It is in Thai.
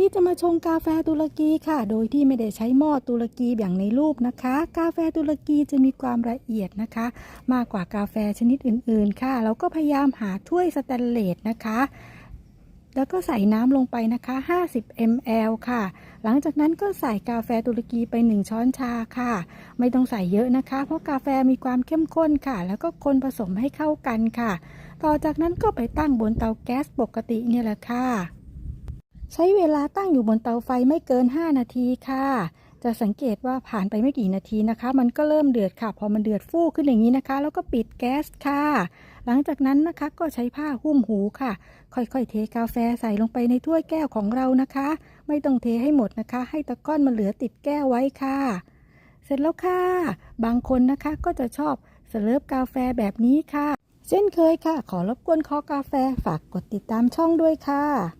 นี้จะมาชงกาแฟตุรกีค่ะ โดยที่ไม่ได้ใช้หม้อตุรกีอย่างในรูปนะคะ กาแฟตุรกีจะมีความละเอียดนะคะ มากกว่ากาแฟชนิดอื่นๆค่ะแล้วก็พยายามหาถ้วยสแตนเลสนะคะ แล้วก็ใส่น้ำลงไปนะคะ 50 ml ค่ะ หลังจากนั้นก็ใส่กาแฟตุรกีไป 1 ช้อนชาค่ะ ไม่ต้องใส่เยอะนะคะ เพราะกาแฟมีความเข้มข้นค่ะ แล้วก็คนผสมให้เข้ากันค่ะ ต่อจากนั้นก็ไปตั้งบนเตาแก๊สปกติเนี่ยแหละค่ะ ใช้เวลาตั้งอยู่บนเตาไฟไม่เกิน 5 นาทีค่ะ จะสังเกตว่าผ่านไปไม่กี่นาทีนะคะ มันก็เริ่มเดือดค่ะ พอมันเดือดฟูขึ้นอย่างนี้นะคะ แล้วก็ปิดแก๊สค่ะ หลังจากนั้นนะคะก็ใช้ผ้าหุ้มหูค่ะ ค่อยๆ เทกาแฟใส่ลงไปในถ้วยแก้วของเรานะคะ ไม่ต้องเทให้หมดนะคะ ให้ตะก้อนมันเหลือติดแก้วไว้ค่ะ เสร็จแล้วค่ะ บางคนนะคะก็จะชอบเสิร์ฟกาแฟแบบนี้ค่ะ เช่นเคยค่ะ ขอรบกวนคอกาแฟฝากกดติดตามช่องด้วยค่ะ